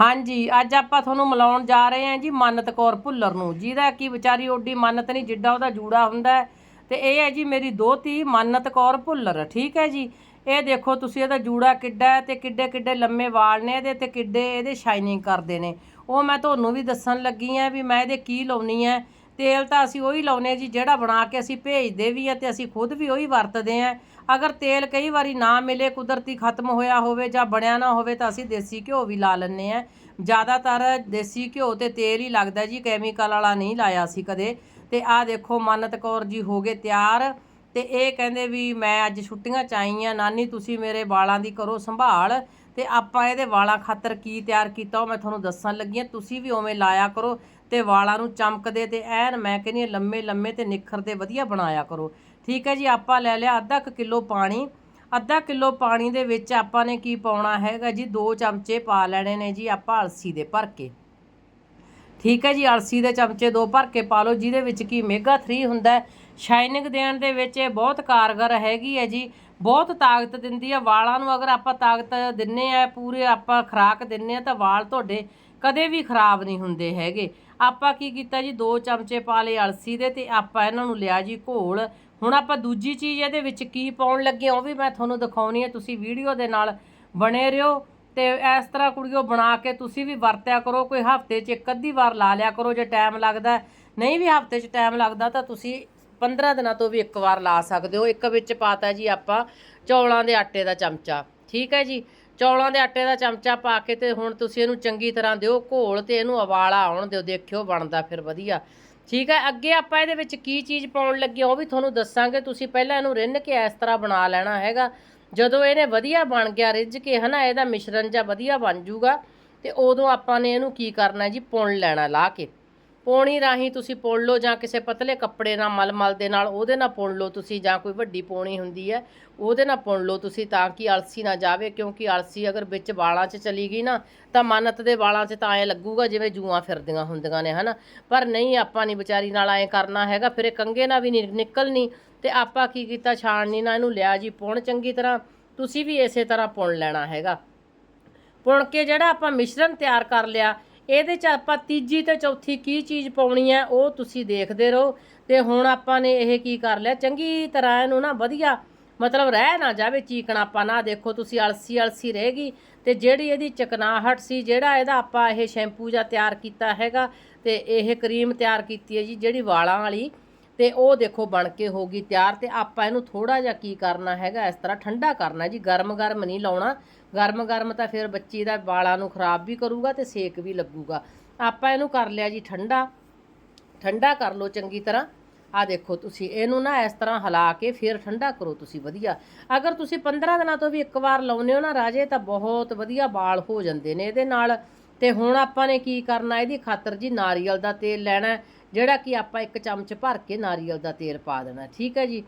ਹਾਂਜੀ, ਅੱਜ ਆਪਾਂ ਤੁਹਾਨੂੰ ਮਿਲਾਉਣ ਜਾ ਰਹੇ ਹਾਂ ਜੀ ਮੰਨਤ ਕੌਰ ਭੁੱਲਰ ਨੂੰ। ਜਿਹਦਾ ਕਿ ਵਿਚਾਰੀ ਓਡੀ ਮੰਨਤ ਨਹੀਂ, ਜਿੱਡਾ ਉਹਦਾ ਜੂੜਾ ਹੁੰਦਾ ਹੈ। ਤੇ ਇਹ ਹੈ ਜੀ ਮੇਰੀ ਦੋਤੀ ਮੰਨਤ ਕੌਰ ਭੁੱਲਰ, ਠੀਕ ਹੈ ਜੀ? ਇਹ ਦੇਖੋ ਤੁਸੀਂ ਇਹਦਾ ਜੂੜਾ ਕਿੱਡਾ ਹੈ ਤੇ ਕਿੱਡੇ ਕਿੱਡੇ ਲੰਮੇ ਵਾਲ ਨੇ ਇਹਦੇ ਤੇ ਕਿੱਡੇ ਇਹਦੇ ਸ਼ਾਈਨਿੰਗ ਕਰਦੇ ਨੇ। ਉਹ ਮੈਂ ਤੁਹਾਨੂੰ ਵੀ ਦੱਸਣ ਲੱਗੀ ਆ ਵੀ ਮੈਂ ਇਹਦੇ ਕੀ ਲਾਉਣੀ ਹੈ। ਤੇਲ ਤਾਂ ਅਸੀਂ ਉਹੀ ਲਾਉਨੇ ਜੀ, ਜਿਹੜਾ ਬਣਾ ਕੇ ਅਸੀਂ ਭੇਜਦੇ ਵੀ ਆ ਤੇ ਅਸੀਂ ਖੁਦ ਵੀ ਉਹੀ ਵਰਤਦੇ ਆ। ਅਗਰ ਤੇਲ ਕਈ ਵਾਰੀ ਨਾ ਮਿਲੇ, ਕੁਦਰਤੀ ਖਤਮ ਹੋਇਆ ਹੋਵੇ ਜਾਂ ਬਣਿਆ ਨਾ ਹੋਵੇ ਤਾਂ ਅਸੀਂ ਦੇਸੀ ਘਿਓ ਵੀ ਲਾ ਲੈਂਦੇ ਆ। ਜ਼ਿਆਦਾਤਰ ਦੇਸੀ ਘਿਓ ਤੇ ਤੇਲ ਹੀ ਲੱਗਦਾ ਜੀ, ਕੈਮੀਕਲ ਵਾਲਾ ਨਹੀਂ ਲਾਇਆ ਸੀ ਕਦੇ। ਤੇ ਆਹ ਦੇਖੋ, ਮਨਤ ਕੌਰ ਜੀ ਹੋ ਗਏ ਤਿਆਰ। ਤੇ ਇਹ ਕਹਿੰਦੇ ਵੀ ਮੈਂ ਅੱਜ ਛੁੱਟੀਆਂ ਚ ਆਈ ਆ, ਨਾਨੀ ਤੁਸੀਂ ਮੇਰੇ ਵਾਲਾਂ ਦੀ ਕਰੋ ਸੰਭਾਲ। ਤੇ ਆਪਾਂ ਇਹਦੇ ਵਾਲਾਂ ਖਾਤਰ ਕੀ ਤਿਆਰ ਕੀਤਾ ਉਹ ਮੈਂ ਤੁਹਾਨੂੰ ਦੱਸਣ ਲੱਗੀ ਆ। ਤੁਸੀਂ ਵੀ ਉਵੇਂ ਲਾਇਆ ਕਰੋ। ਤੇ ਵਾਲਾਂ ਨੂੰ ਚਮਕਦੇ ਤੇ ਐਨ ਮੈਂ ਕਹਿੰਦੀ ਹਾਂ ਲੰਮੇ ਲੰਮੇ ਤੇ ਨਿਖਰਦੇ ਵਧੀਆ ਬਣਾਇਆ ਕਰੋ। ਠੀਕ ਹੈ ਜੀ, ਆਪਾਂ ਲੈ ਲਿਆ ਅੱਧਾ ਕੁ ਕਿਲੋ ਪਾਣੀ। ਅੱਧਾ ਕਿਲੋ ਪਾਣੀ ਦੇ ਵਿੱਚ ਆਪਾਂ ਨੇ ਕੀ ਪਾਉਣਾ ਹੈਗਾ ਜੀ? 2 ਚਮਚੇ ਪਾ ਲੈਣੇ ਨੇ ਜੀ ਆਪਾਂ ਅਲਸੀ ਦੇ ਭਰ ਕੇ ਠੀਕ ਹੈ ਜੀ, ਅਲਸੀ ਦੇ ਚਮਚੇ ਦੋ ਭਰ ਕੇ ਪਾ ਲਓ, ਜਿਹਦੇ ਵਿੱਚ ਕੀ ਮੇਗਾ 3 ਹੁੰਦਾ ਹੈ। ਸ਼ਾਈਨਿੰਗ ਦੇਣ ਦੇ ਵਿੱਚ ਇਹ ਬਹੁਤ ਕਾਰਗਰ ਹੈਗੀ ਹੈ ਜੀ। ਬਹੁਤ ਤਾਕਤ ਦਿੰਦੀ ਆ, ਵਾਲਾਂ ਨੂੰ ਅਗਰ ਆਪਾਂ ਤਾਕਤ ਦਿੰਨੇ ਆ, ਪੂਰੇ ਆਪਾਂ ਖੁਰਾਕ ਦਿੰਨੇ ਆ, ਤਾਂ ਵਾਲ ਤੁਹਾਡੇ ਕਦੇ ਵੀ ਖਰਾਬ ਨਹੀਂ ਹੁੰਦੇ ਹੈਗੇ। ਆਪਾਂ ਕੀ ਕੀਤਾ ਜੀ, ਦੋ ਚਮਚੇ ਪਾ ਲਏ ਅਲਸੀ ਦੇ ਤੇ ਆਪਾਂ ਇਹਨਾਂ ਨੂੰ ਲਿਆ ਜੀ ਘੋਲ। ਹੁਣ ਆਪਾਂ ਦੂਜੀ ਚੀਜ਼ ਇਹਦੇ ਵਿੱਚ ਕੀ ਪਾਉਣ ਲੱਗੇ ਹਾਂ ਉਹ ਵੀ ਮੈਂ ਤੁਹਾਨੂੰ ਦਿਖਾਉਣੀ ਹੈ ਤੁਸੀਂ ਵੀਡੀਓ ਦੇ ਨਾਲ ਬਣੇ ਰਹੋ ਤੇ ਇਸ ਤਰ੍ਹਾਂ ਕੁੜੀਓ ਬਣਾ ਕੇ ਤੁਸੀਂ ਵੀ ਵਰਤਿਆ ਕਰੋ, ਕੋਈ ਹਫ਼ਤੇ 'ਚ ਇੱਕ ਅੱਧੀ ਵਾਰ ਲਾ ਲਿਆ ਕਰੋ ਜੇ ਟਾਈਮ ਲੱਗਦਾ। ਨਹੀਂ ਵੀ ਹਫ਼ਤੇ 'ਚ ਟਾਈਮ ਲੱਗਦਾ ਤਾਂ ਤੁਸੀਂ 15 ਦਿਨਾਂ ਤੋਂ ਵੀ ਇੱਕ ਵਾਰ ਲਾ ਸਕਦੇ ਹੋ। ਇੱਕ ਵਿੱਚ ਪਾਤਾ ਜੀ ਆਪਾਂ ਚੌਲਾਂ ਦੇ ਆਟੇ ਦਾ ਚਮਚਾ। ਠੀਕ ਹੈ ਜੀ? ਚੌਲਾਂ ਦੇ ਆਟੇ ਦਾ ਚਮਚਾ ਪਾ ਕੇ ਤੇ ਹੁਣ ਤੁਸੀਂ ਇਹਨੂੰ ਚੰਗੀ ਤਰ੍ਹਾਂ ਦਿਓ ਘੋਲ ਤੇ ਇਹਨੂੰ ਉਬਾਲਾ ਆਉਣ ਦਿਓ। ਦੇਖਿਓ ਬਣਦਾ ਫਿਰ ਵਧੀਆ। ਠੀਕ ਹੈ? ਅੱਗੇ ਆਪਾਂ ਇਹਦੇ ਵਿੱਚ ਕੀ ਚੀਜ਼ ਪਾਉਣ ਲੱਗੇ ਉਹ ਵੀ ਤੁਹਾਨੂੰ ਦੱਸਾਂਗੇ। ਤੁਸੀਂ ਪਹਿਲਾਂ ਇਹਨੂੰ ਰਿੰਨ ਕੇ ਇਸ ਤਰ੍ਹਾਂ ਬਣਾ ਲੈਣਾ ਹੈਗਾ। ਜਦੋਂ ਇਹਨੇ ਵਧੀਆ ਬਣ ਗਿਆ ਰਿੱਝ ਕੇ ਹਨਾ, ਇਹਦਾ ਮਿਸ਼ਰਣ ਜਾਂ ਵਧੀਆ ਬਣ ਜੂਗਾ। ਤੇ ਉਦੋਂ ਆਪਾਂ ਨੇ ਇਹਨੂੰ ਕੀ ਕਰਨਾ ਜੀ? ਪੁਣ ਲੈਣਾ, ਲਾ ਕੇ। ਪੌਣੀ ਰਾਹੀਂ ਤੁਸੀਂ ਪੁਣ ਲਓ ਜਾਂ ਕਿਸੇ ਪਤਲੇ ਕੱਪੜੇ ਨਾਲ, ਮਲਮਲ ਦੇ ਨਾਲ, ਉਹਦੇ ਨਾਲ ਪੁਣ ਲਓ ਤੁਸੀਂ ਜਾਂ ਕੋਈ ਵੱਡੀ ਪੌਣੀ ਹੁੰਦੀ ਹੈ, ਉਹਦੇ ਨਾਲ ਪੁਣ ਲਓ ਤੁਸੀਂ ਤਾਂ ਕਿ ਅਲਸੀ ਨਾ ਜਾਵੇ, ਕਿਉਂਕਿ ਅਲਸੀ ਅਗਰ ਵਿੱਚ ਵਾਲਾਂ 'ਚ ਚਲੀ ਗਈ ਨਾ, ਤਾਂ ਮਨਤ ਦੇ ਵਾਲਾਂ 'ਚ ਤਾਂ ਐਂ ਲੱਗੂਗਾ ਜਿਵੇਂ ਜੂਆਂ ਫਿਰਦੀਆਂ ਹੁੰਦੀਆਂ ਨੇ, ਹਨਾ? ਪਰ ਨਹੀਂ, ਆਪਾਂ ਨਹੀਂ ਵਿਚਾਰੀ ਨਾਲ ਐਂ ਕਰਨਾ ਹੈਗਾ, ਫਿਰ ਇਹ ਕੰਗੇ ਨਾਲ ਵੀ ਨਹੀਂ ਨਿਕਲਣੀ ਤੇ ਆਪਾਂ ਕੀ ਕੀਤਾ, ਛਾਣਨੀ ਨਾਲ ਇਹਨੂੰ ਲਿਆ ਜੀ ਪੁਣ ਚੰਗੀ ਤਰ੍ਹਾਂ, ਤੁਸੀਂ ਵੀ ਇਸੇ ਤਰ੍ਹਾਂ ਪੁਣ ਲੈਣਾ ਹੈਗਾ। ਪੁਣ ਕੇ ਜਿਹੜਾ ਆਪਾਂ ਮਿਸ਼ਰਣ ਤਿਆਰ ਕਰ ਲਿਆ ਇਹਦੇ ਚ ਆਪਾਂ ਤੀਜੀ ਤੇ ਚੌਥੀ ਕੀ ਚੀਜ਼ ਪਾਉਣੀ ਹੈ, ਉਹ ਤੁਸੀਂ ਦੇਖਦੇ ਰਹੋ। ਤੇ ਹੁਣ ਆਪਾਂ ਨੇ ਇਹ ਕੀ ਕਰ ਲਿਆ, ਚੰਗੀ ਤਰ੍ਹਾਂ ਇਹਨੂੰ ਨਾ ਵਧੀਆ ਮਤਲਬ ਰਹਿ ਨਾ ਜਾਵੇ ਚੀਕਣਾਪਾ ਨਾ। ਦੇਖੋ ਤੁਸੀਂ ਅਲਸੀ ਅਲਸੀ ਰਹੇਗੀ ਤੇ ਜਿਹੜੀ ਇਹਦੀ ਚਕਨਾਹਟ ਸੀ, ਜਿਹੜਾ ਇਹਦਾ ਆਪਾਂ ਇਹ ਸ਼ੈਂਪੂ ਜਾਂ ਤਿਆਰ ਕੀਤਾ ਹੈਗਾ ਤੇ ਇਹ ਕਰੀਮ ਤਿਆਰ ਕੀਤੀ ਹੈ ਜੀ, ਜਿਹੜੀ ਵਾਲਾਂ ਵਾਲੀ। ਤੇ ਉਹ ਦੇਖੋ ਬਣ ਕੇ ਹੋ ਗਈ ਤਿਆਰ ਤੇ ਆਪਾਂ ਇਹਨੂੰ ਥੋੜਾ ਜਿਹਾ ਕੀ ਕਰਨਾ ਹੈਗਾ, ਇਸ ਤਰ੍ਹਾਂ ਠੰਡਾ ਕਰਨਾ ਜੀ ਗਰਮ ਗਰਮ ਨਹੀਂ ਲਾਉਣਾ। ਗਰਮ ਗਰਮ ਤਾਂ ਫਿਰ ਬੱਚੀ ਦਾ ਵਾਲਾਂ ਨੂੰ ਖਰਾਬ ਵੀ ਕਰੂਗਾ ਤੇ ਸੇਕ ਵੀ ਲੱਗੂਗਾ। ਆਪਾਂ ਇਹਨੂੰ ਕਰ ਲਿਆ ਜੀ ਠੰਡਾ। ਠੰਡਾ ਕਰ ਲਓ ਚੰਗੀ ਤਰ੍ਹਾਂ। ਆ ਦੇਖੋ ਤੁਸੀਂ, ਇਹਨੂੰ ਨਾ ਇਸ ਤਰ੍ਹਾਂ ਹਿਲਾ ਕੇ ਫਿਰ ਠੰਡਾ ਕਰੋ ਤੁਸੀਂ, ਵਧੀਆ। ਅਗਰ ਤੁਸੀਂ 15 ਦਿਨਾਂ ਤੋਂ ਵੀ ਇੱਕ ਵਾਰ ਲਾਉਨੇ ਹੋ ਨਾ ਰਾਜੇ, ਤਾਂ ਬਹੁਤ ਵਧੀਆ ਵਾਲ ਹੋ ਜਾਂਦੇ ਨੇ ਇਹਦੇ ਨਾਲ। ਤੇ ਹੁਣ ਆਪਾਂ ਨੇ ਕੀ ਕਰਨਾ, ਇਹਦੀ ਖਾਤਰ ਜੀ ਨਾਰੀਅਲ ਦਾ ਤੇਲ ਲੈਣਾ ਜਿਹੜਾ ਕਿ ਆਪਾਂ ਇੱਕ ਚਮਚ ਭਰ ਕੇ ਨਾਰੀਅਲ ਦਾ ਤੇਲ ਪਾ ਦੇਣਾ, ਠੀਕ ਹੈ ਜੀ?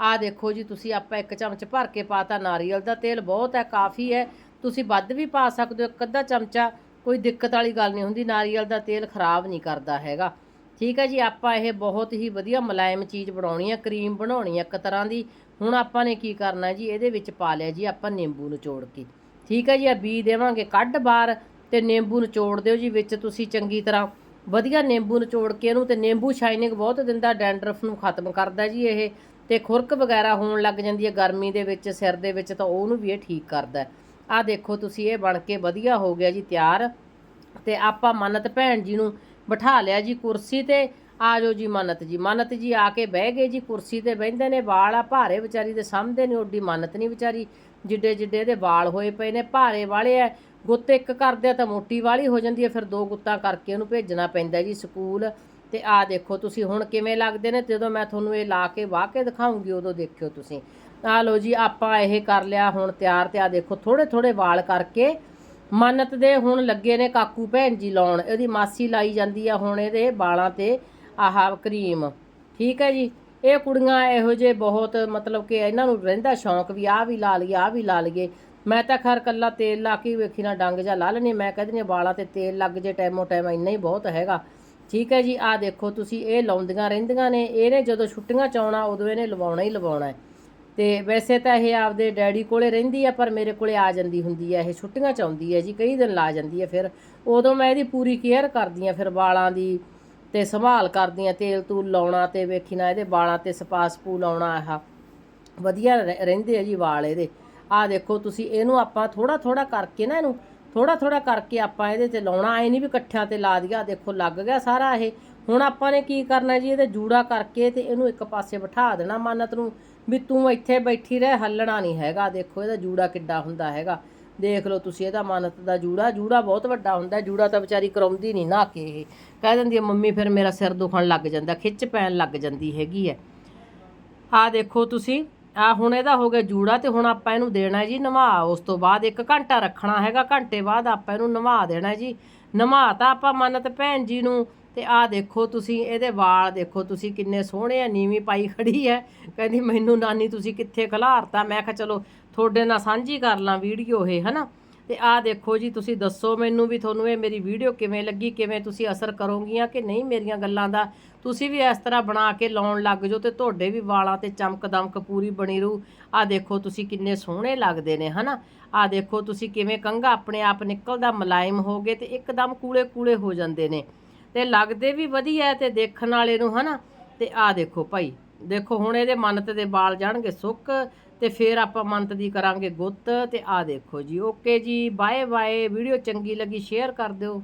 ਆ ਦੇਖੋ ਜੀ, ਤੁਸੀਂ ਆਪਾਂ ਇੱਕ ਚਮਚ ਭਰ ਕੇ ਪਾਤਾ ਨਾਰੀਅਲ ਦਾ ਤੇਲ, ਬਹੁਤ ਹੈ, ਕਾਫੀ ਹੈ। ਤੁਸੀਂ ਵੱਧ ਵੀ ਪਾ ਸਕਦੇ ਹੋ, ਇੱਕ ਅੱਧਾ ਚਮਚਾ, ਕੋਈ ਦਿੱਕਤ ਵਾਲੀ ਗੱਲ ਨਹੀਂ ਹੁੰਦੀ, ਨਾਰੀਅਲ ਦਾ ਤੇਲ ਖਰਾਬ ਨਹੀਂ ਕਰਦਾ ਹੈਗਾ। ਠੀਕ ਹੈ ਜੀ, ਆਪਾਂ ਇਹ ਬਹੁਤ ਹੀ ਵਧੀਆ ਮੁਲਾਇਮ ਚੀਜ਼ ਬਣਾਉਣੀ ਹੈ, ਕਰੀਮ ਬਣਾਉਣੀ ਹੈ ਇੱਕ ਤਰ੍ਹਾਂ ਦੀ। ਹੁਣ ਆਪਾਂ ਨੇ ਕੀ ਕਰਨਾ ਜੀ, ਇਹਦੇ ਵਿੱਚ ਪਾ ਲਿਆ ਜੀ ਆਪਾਂ ਨਿੰਬੂ ਨਿਚੋੜ ਕੇ। ਠੀਕ ਹੈ ਜੀ ਆ ਬੀ ਦੇਵਾਂਗੇ ਕੱਢ ਬਾਹਰ ਤੇ ਨਿੰਬੂ ਨਿਚੋੜ ਦਿਓ ਜੀ, ਵਿੱਚ ਤੁਸੀਂ ਚੰਗੀ ਤਰ੍ਹਾਂ ਵਧੀਆ ਨਿੰਬੂ ਨਿਚੋੜ ਕੇ ਇਹਨੂੰ ਤੇ ਨਿੰਬੂ ਸ਼ਾਈਨਿੰਗ ਬਹੁਤ ਦਿੰਦਾ ਡੈਂਡਰਫ ਨੂੰ ਖਤਮ ਕਰਦਾ ਜੀ ਇਹ। ਤੇ ਖੁਰਕ ਵਗੈਰਾ ਹੋਣ ਲੱਗ ਜਾਂਦੀ ਹੈ ਗਰਮੀ ਦੇ ਵਿੱਚ, ਸਿਰ ਦੇ ਵਿੱਚ, ਤਾਂ ਉਹਨੂੰ ਵੀ ਇਹ ਠੀਕ ਕਰਦਾ ਆ ਦੇਖੋ ਤੁਸੀਂ, ਇਹ ਬਣ ਕੇ ਵਧੀਆ ਹੋ ਗਿਆ ਜੀ ਤਿਆਰ। ਤੇ ਆਪਾਂ ਮੰਨਤ ਭੈਣ ਜੀ ਨੂੰ ਬਿਠਾ ਲਿਆ ਜੀ ਕੁਰਸੀ ਤੇ। ਆ ਜਾਓ ਜੀ ਮੰਨਤ ਜੀ। ਮੰਨਤ ਜੀ ਆ ਕੇ ਬਹਿ ਗਏ ਜੀ ਕੁਰਸੀ ਤੇ। ਬਹਿੰਦੇ ਨੇ ਵਾਲ ਆ ਭਾਰੇ ਵਿਚਾਰੀ ਦੇ ਸਾਹਮਣੇ ਨੇ ਓਡੀ ਮੰਨਤ ਨਹੀਂ ਵਿਚਾਰੀ। ਜਿੱਡੇ ਜਿੱਡੇ ਦੇ ਵਾਲ ਹੋਏ ਪਏ ਨੇ, ਭਾਰੇ ਵਾਲੇ ਆ। ਗੁੱਤ ਇੱਕ ਕਰਦੇ ਆ ਤਾਂ ਮੋਟੀ ਵਾਲੀ ਹੋ ਜਾਂਦੀ ਹੈ, ਫਿਰ ਦੋ ਗੁੱਤਾਂ ਕਰਕੇ ਉਹਨੂੰ ਭੇਜਣਾ ਪੈਂਦਾ ਜੀ ਸਕੂਲ। ਤੇ ਆ ਦੇਖੋ ਤੁਸੀਂ ਹੁਣ ਕਿਵੇਂ ਲੱਗਦੇ ਨੇ, ਜਦੋਂ ਮੈਂ ਤੁਹਾਨੂੰ ਇਹ ਲਾ ਕੇ ਵਾਹ ਕੇ ਦਿਖਾਉਂਗੀ, ਉਦੋਂ ਦੇਖਿਓ ਤੁਸੀਂ। ਆ ਲਓ ਜੀ, ਆਪਾਂ ਇਹ ਕਰ ਲਿਆ ਹੁਣ ਤਿਆਰ ਤੇ ਆ ਦੇਖੋ ਥੋੜੇ ਥੋੜੇ ਵਾਲ ਕਰਕੇ। ਮੰਨਤ ਦੇ ਹੁਣ ਲੱਗੇ ਨੇ ਕਾਕੂ ਭੈਣ ਜੀ ਲਾਉਣ, ਇਹਦੀ ਮਾਸੀ ਲਾਈ ਜਾਂਦੀ ਆ ਹੁਣ ਇਹਦੇ ਵਾਲਾਂ ਤੇ ਆਹ ਕਰੀਮ। ਠੀਕ ਹੈ ਜੀ, ਇਹ ਕੁੜੀਆਂ ਇਹੋ ਜਿਹੇ ਬਹੁਤ ਮਤਲਬ ਕਿ ਇਹਨਾਂ ਨੂੰ ਰਹਿੰਦਾ ਸ਼ੌਂਕ ਵੀ ਆਹ ਵੀ ਲਾ ਲਈਏ, ਆਹ ਵੀ ਲਾ ਲਈਏ। ਮੈਂ ਤਾਂ ਖੈਰ ਕੱਲਾ ਤੇਲ ਲਾ ਕੇ ਵੇਖੀ ਨਾ, ਡੰਗ ਜਾ ਲਾ ਲੈਣੀ ਮੈਂ ਕਹਿੰਦੀ ਹਾਂ, ਵਾਲਾਂ ਤੇ ਤੇਲ ਲੱਗ ਜੇ ਟਾਈਮੋ ਟਾਈਮ ਇੰਨਾ ਹੀ ਬਹੁਤ ਹੈਗਾ। ਠੀਕ ਹੈ ਜੀ, ਆਹ ਦੇਖੋ ਤੁਸੀਂ, ਇਹ ਲਾਉਂਦੀਆਂ ਰਹਿੰਦੀਆਂ ਨੇ, ਇਹਨੇ ਜਦੋਂ ਛੁੱਟੀਆਂ ਚ ਆਉਣਾ, ਉਦੋਂ ਇਹਨੇ ਲਵਾਉਣਾ ਹੀ ਲਵਾਉਣਾ ਹੈ। ਤੇ ਵੈਸੇ ਤਾਂ ਇਹ ਆਪਦੇ ਡੈਡੀ ਕੋਲੇ ਰਹਿੰਦੀ ਆ ਪਰ ਮੇਰੇ ਕੋਲੇ ਆ ਜਾਂਦੀ ਹੁੰਦੀ ਆ ਇਹ ਛੁੱਟੀਆਂ ਚ ਆਉਂਦੀ ਆ ਜੀ, ਕਈ ਦਿਨ ਲਾ ਜਾਂਦੀ ਆ ਫਿਰ। ਉਦੋਂ ਮੈਂ ਇਹਦੀ ਪੂਰੀ ਕੇਅਰ ਕਰਦੀ ਆ ਫਿਰ ਵਾਲਾਂ ਦੀ ਤੇ ਸੰਭਾਲ ਕਰਦੀ ਆ ਤੇਲ ਤੂਲ ਲਾਉਣਾ ਤੇ ਵੇਖੀ ਨਾ, ਇਹਦੇ ਵਾਲਾਂ ਤੇ ਸਪਾ ਸਪੂ ਲਾਉਣਾ, ਆਹ ਵਧੀਆ ਰਹਿੰਦੇ ਆ ਜੀ ਵਾਲ ਇਹਦੇ। ਆਹ ਦੇਖੋ ਤੁਸੀਂ ਇਹਨੂੰ ਆਪਾਂ ਥੋੜਾ ਥੋੜਾ ਕਰਕੇ ਨਾ ਇਹਨੂੰ ਥੋੜਾ ਥੋੜਾ ਕਰਕੇ ਆਪਾਂ ਇਹਦੇ ਤੇ ਲਾਉਣਾ, ਐ ਨਹੀਂ ਵੀ ਇਕੱਠਿਆਂ ਤੇ ਲਾ ਦਿਆ ਦੇਖੋ ਲੱਗ ਗਿਆ ਸਾਰਾ ਇਹ। ਹੁਣ ਆਪਾਂ ਨੇ ਕੀ ਕਰਨਾ ਜੀ, ਇਹਦੇ ਜੂੜਾ ਕਰਕੇ ਤੇ ਇਹਨੂੰ ਇੱਕ ਪਾਸੇ ਬਿਠਾ ਦੇਣਾ ਮੰਨਤ ਨੂੰ, ਵੀ ਤੂੰ ਇੱਥੇ ਬੈਠੀ ਰਹਿ, ਹੱਲਣਾ ਨਹੀਂ ਹੈਗਾ। ਦੇਖੋ ਇਹਦਾ ਜੂੜਾ ਕਿੱਡਾ ਹੁੰਦਾ ਹੈਗਾ। ਦੇਖ ਲਓ ਤੁਸੀਂ ਇਹਦਾ ਮੰਨਤ ਦਾ ਜੂੜਾ ਜੂੜਾ ਬਹੁਤ ਵੱਡਾ ਹੁੰਦਾ, ਜੂੜਾ ਤਾਂ ਵਿਚਾਰੀ ਕਰਾਉਂਦੀ ਨਹੀਂ ਨਾ ਕੇ ਇਹ। ਕਹਿ ਦਿੰਦੀ ਹੈ ਮੰਮੀ, ਫਿਰ ਮੇਰਾ ਸਿਰ ਦੁਖਣ ਲੱਗ ਜਾਂਦਾ, ਖਿੱਚ ਪੈਣ ਲੱਗ ਜਾਂਦੀ ਹੈਗੀ ਹੈ ਆ ਦੇਖੋ ਤੁਸੀਂ ਆ ਹੁਣ ਇਹਦਾ ਹੋ ਗਿਆ ਜੂੜਾ ਤੇ ਹੁਣ ਆਪਾਂ ਇਹਨੂੰ ਦੇਣਾ ਜੀ ਨਵਾ, ਉਸ ਤੋਂ ਬਾਅਦ ਇੱਕ ਘੰਟਾ ਰੱਖਣਾ ਹੈਗਾ, ਘੰਟੇ ਬਾਅਦ ਆਪਾਂ ਇਹਨੂੰ ਨਵਾ ਦੇਣਾ ਜੀ। ਨਵਾ ਤਾਂ ਆਪਾਂ ਮੰਨਤ ਭੈਣ ਜੀ ਨੂੰ, ਤੇ ਆ ਦੇਖੋ ਤੁਸੀਂ ਇਹਦੇ ਵਾਲ ਦੇਖੋ, ਤੁਸੀਂ ਕਿੰਨੇ ਸੋਹਣੇ ਆ, ਨੀਵੀਂ ਪਾਈ ਖੜੀ ਹੈ। ਕਹਿੰਦੀ, ਮੈਨੂੰ ਨਾਨੀ ਤੁਸੀਂ ਕਿੱਥੇ ਖਲਾਰਤਾ? ਮੈਂ ਕਿਹਾ, ਚਲੋ, ਤੁਹਾਡੇ ਨਾਲ ਸਾਂਝੀ ਕਰ ਲਾਂ ਵੀਡੀਓ ਇਹ, ਹਨਾ? ਤੇ ਆਹ ਦੇਖੋ ਜੀ, ਤੁਸੀਂ ਦੱਸੋ ਮੈਨੂੰ ਵੀ ਤੁਹਾਨੂੰ ਇਹ ਮੇਰੀ ਵੀਡੀਓ ਕਿਵੇਂ ਲੱਗੀ, ਕਿਵੇਂ ਤੁਸੀਂ ਅਸਰ ਕਰੋਗੀਆਂ ਕਿ ਨਹੀਂ ਮੇਰੀਆਂ ਗੱਲਾਂ ਦਾ? ਤੁਸੀਂ ਵੀ ਇਸ ਤਰ੍ਹਾਂ ਬਣਾ ਕੇ ਲਾਉਣ ਲੱਗ ਜਾਓ ਤੇ ਤੁਹਾਡੇ ਵੀ ਵਾਲਾਂ ਤੇ ਚਮਕ ਦਮਕ ਪੂਰੀ ਬਣੀ ਰਹੂ। ਆਹ ਦੇਖੋ ਤੁਸੀਂ ਕਿੰਨੇ ਸੋਹਣੇ ਲੱਗਦੇ ਨੇ, ਹਨਾ? ਆਹ ਦੇਖੋ ਤੁਸੀਂ ਕਿਵੇਂ ਕੰਘਾ ਆਪਣੇ ਆਪ ਨਿਕਲਦਾ, ਮੁਲਾਇਮ ਹੋ ਗਏ ਤੇ ਇੱਕਦਮ ਕੂਲੇ ਕੂਲੇ ਹੋ ਜਾਂਦੇ ਨੇ। ਤੇ ਲੱਗਦੇ ਵੀ ਵਧੀਆ ਹੈ ਤੇ ਦੇਖਣ ਵਾਲੇ ਨੂੰ, ਹਨਾ? ਤੇ ਆਹ ਦੇਖੋ ਭਾਈ ਦੇਖੋ, ਹੁਣ ਇਹਦੇ ਮੰਨਤ ਦੇ ਬਾਲ ਜਾਣਗੇ ਸੁੱਕ ਤੇ ਫਿਰ ਆਪਾਂ ਮੰਨਤ ਦੀ ਕਰਾਂਗੇ ਗੁੱਤ ਤੇ ਆ ਦੇਖੋ ਜੀ, ਓਕੇ ਜੀ ਬਾਏ ਬਾਏ ਵੀਡੀਓ ਚੰਗੀ ਲੱਗੀ, ਸ਼ੇਅਰ ਕਰ ਦਿਓ।